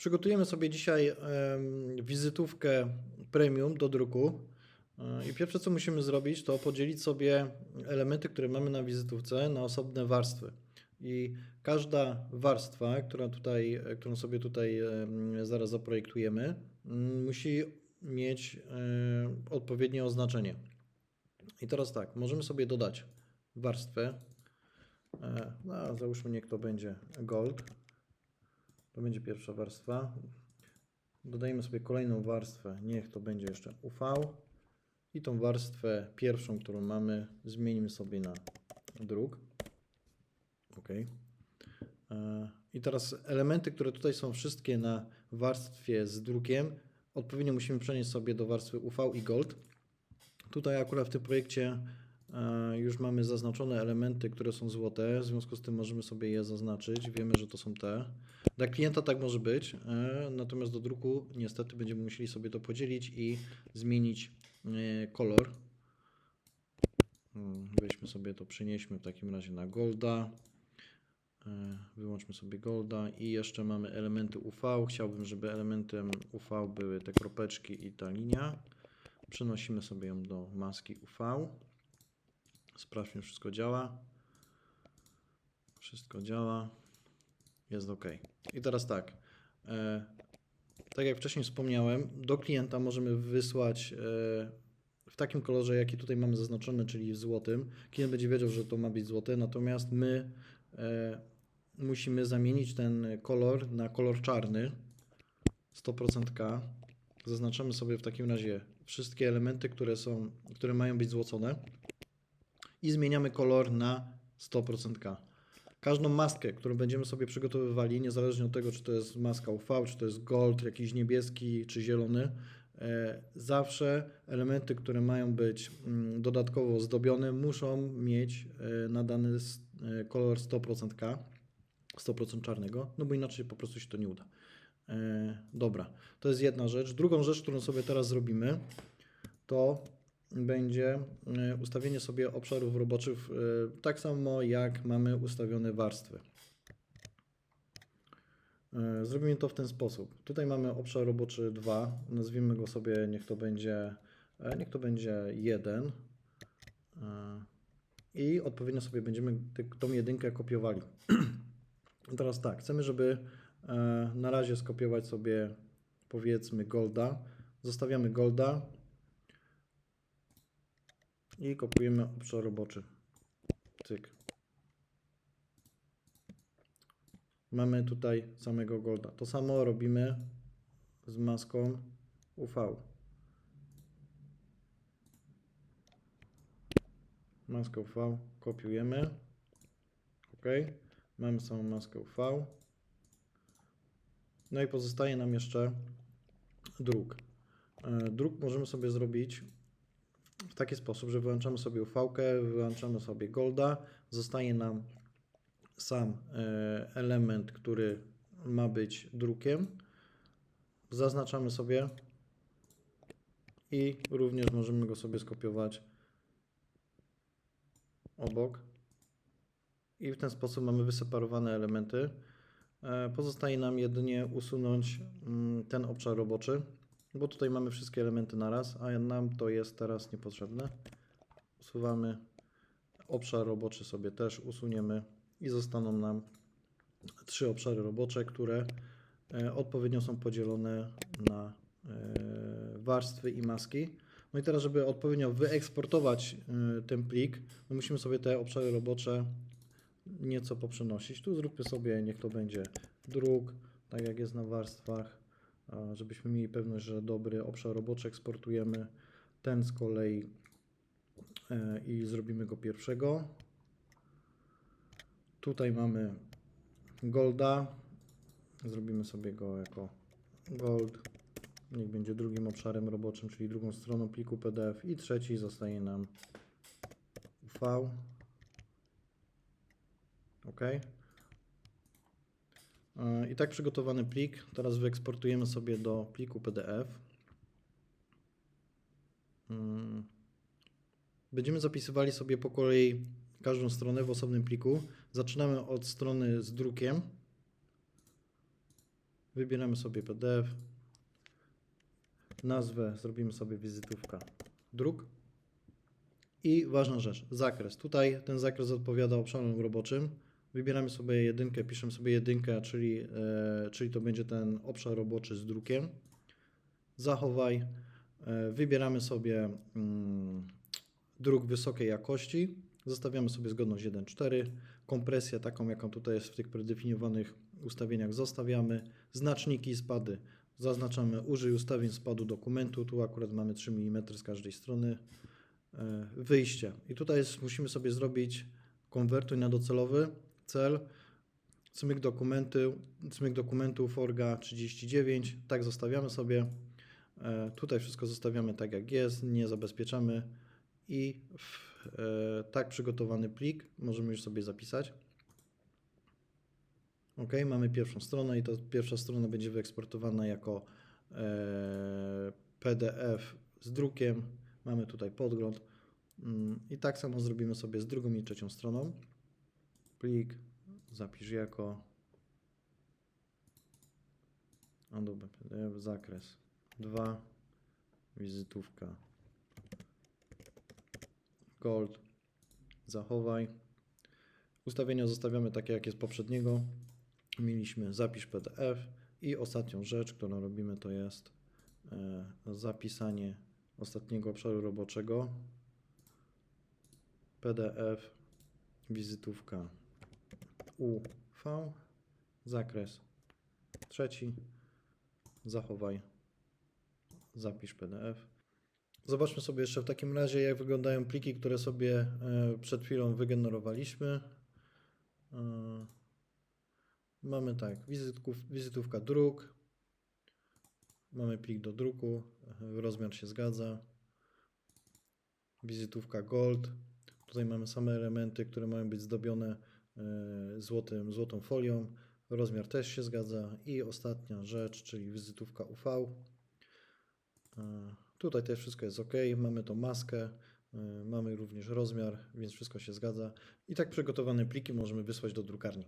Przygotujemy sobie dzisiaj wizytówkę premium do druku. E, I pierwsze, co musimy zrobić, to podzielić sobie elementy, które mamy na wizytówce, na osobne warstwy. I każda warstwa, która tutaj, e, którą sobie tutaj zaraz zaprojektujemy, mm, musi mieć e, odpowiednie oznaczenie. I teraz tak, możemy sobie dodać warstwę. No, załóżmy, niech to będzie gold. To będzie pierwsza warstwa. Dodajemy sobie kolejną warstwę. Niech to będzie jeszcze UV. I tą warstwę pierwszą, którą mamy, zmienimy sobie na druk. OK. E, I teraz elementy, które tutaj są wszystkie na warstwie z drukiem, odpowiednio musimy przenieść sobie do warstwy UV i Gold. Tutaj akurat w tym projekcie już mamy zaznaczone elementy, które są złote, w związku z tym możemy sobie je zaznaczyć. Wiemy, że to są te. Dla klienta tak może być, e, natomiast do druku niestety będziemy musieli sobie to podzielić i zmienić e, kolor. Mm, Weźmy sobie to, przenieśmy w takim razie na golda. E, Wyłączmy sobie golda i jeszcze mamy elementy UV. Chciałbym, żeby elementem UV były te kropeczki i ta linia. Przenosimy sobie ją do maski UV. Sprawdźmy, wszystko działa. Wszystko działa. Jest ok. I teraz tak. E, tak jak wcześniej wspomniałem, do klienta możemy wysłać e, w takim kolorze, jaki tutaj mamy zaznaczony, czyli w złotym. Klient będzie wiedział, że to ma być złote, natomiast my e, musimy zamienić ten kolor na kolor czarny 100% K. Zaznaczamy sobie w takim razie wszystkie elementy, które są, które mają być złocone i zmieniamy kolor na 100% K. Każdą maskę, którą będziemy sobie przygotowywali, niezależnie od tego, czy to jest maska UV, czy to jest gold, jakiś niebieski, czy zielony, e, zawsze elementy, które mają być mm, dodatkowo zdobione, muszą mieć e, nadany e, kolor 100% K, 100% czarnego, no bo inaczej po prostu się to nie uda. Dobra, to jest jedna rzecz. Drugą rzecz, którą sobie teraz zrobimy, to będzie e, ustawienie sobie obszarów roboczych e, tak samo jak mamy ustawione warstwy. E, Zrobimy to w ten sposób. Tutaj mamy obszar roboczy 2, nazwijmy go sobie, niech to będzie, niech to będzie 1 i odpowiednio sobie będziemy tą jedynkę kopiowali. Teraz tak, chcemy, żeby na razie skopiować sobie powiedzmy golda. Zostawiamy golda i kopiujemy obszar roboczy. Cyk. Mamy tutaj samego golda. To samo robimy z maską UV. Maskę UV kopiujemy. OK. Mamy samą maskę UV. No i pozostaje nam jeszcze druk. E, Druk możemy sobie zrobić w taki sposób, że wyłączamy sobie UV, wyłączamy sobie golda, zostaje nam sam e, element, który ma być drukiem. Zaznaczamy sobie i również możemy go sobie skopiować obok. I w ten sposób mamy wyseparowane elementy. E, Pozostaje nam jedynie usunąć mm, ten obszar roboczy, bo tutaj mamy wszystkie elementy naraz, a nam to jest teraz niepotrzebne. Usuwamy obszar roboczy sobie też usuniemy i zostaną nam trzy obszary robocze, które e, odpowiednio są podzielone na e, warstwy i maski. No i teraz, żeby odpowiednio wyeksportować e, ten plik, no musimy sobie te obszary robocze nieco poprzenosić. Tu zróbmy sobie, niech to będzie druk, tak jak jest na warstwach, żebyśmy mieli pewność, że dobry obszar roboczy eksportujemy. Ten z kolei e, i zrobimy go pierwszego. Tutaj mamy golda. Zrobimy sobie go jako gold. Niech będzie drugim obszarem roboczym, czyli drugą stroną pliku PDF. I trzeci zostaje nam UV. OK. I tak przygotowany plik teraz wyeksportujemy sobie do pliku PDF. Mm. Będziemy zapisywali sobie po kolei każdą stronę w osobnym pliku. Zaczynamy od strony z drukiem. Wybieramy sobie PDF. Nazwę zrobimy sobie wizytówka druk. I ważna rzecz, zakres. Tutaj ten zakres odpowiada obszarom roboczym. Wybieramy sobie jedynkę, piszemy sobie jedynkę, czyli, e, czyli to będzie ten obszar roboczy z drukiem. Zachowaj. E, wybieramy sobie mm, druk wysokiej jakości. Zostawiamy sobie zgodność 1.4. Kompresję taką, jaką tutaj jest w tych predefiniowanych ustawieniach zostawiamy. Znaczniki spady. Zaznaczamy użyj ustawień spadu dokumentu. Tu akurat mamy 3 mm z każdej strony. E, Wyjście. I tutaj jest, musimy sobie zrobić konwertuj na docelowy cel. Cmyk dokumenty, cmyk dokumentu Forga 39. Tak zostawiamy sobie. E, Tutaj wszystko zostawiamy tak jak jest, nie zabezpieczamy i w e, tak przygotowany plik możemy już sobie zapisać. Ok, mamy pierwszą stronę i ta pierwsza strona będzie wyeksportowana jako e, PDF z drukiem. Mamy tutaj podgląd. Mm, I tak samo zrobimy sobie z drugą i trzecią stroną. Plik, zapisz jako Adobe PDF, zakres 2, wizytówka Gold, zachowaj. Ustawienia zostawiamy takie, jak jest poprzedniego. Mieliśmy zapisz PDF i ostatnią rzecz, którą robimy, to jest e, zapisanie ostatniego obszaru roboczego. PDF, wizytówka UV, zakres trzeci, zachowaj, zapisz PDF. Zobaczmy sobie jeszcze w takim razie, jak wyglądają pliki, które sobie e, przed chwilą wygenerowaliśmy. E, Mamy tak, wizytówka druk. Mamy plik do druku, rozmiar się zgadza. Wizytówka gold. Tutaj mamy same elementy, które mają być zdobione złotym, złotą folią. Rozmiar też się zgadza. I ostatnia rzecz, czyli wizytówka UV. E, Tutaj też wszystko jest ok. Mamy tą maskę, e, mamy również rozmiar, więc wszystko się zgadza. I tak przygotowane pliki możemy wysłać do drukarni.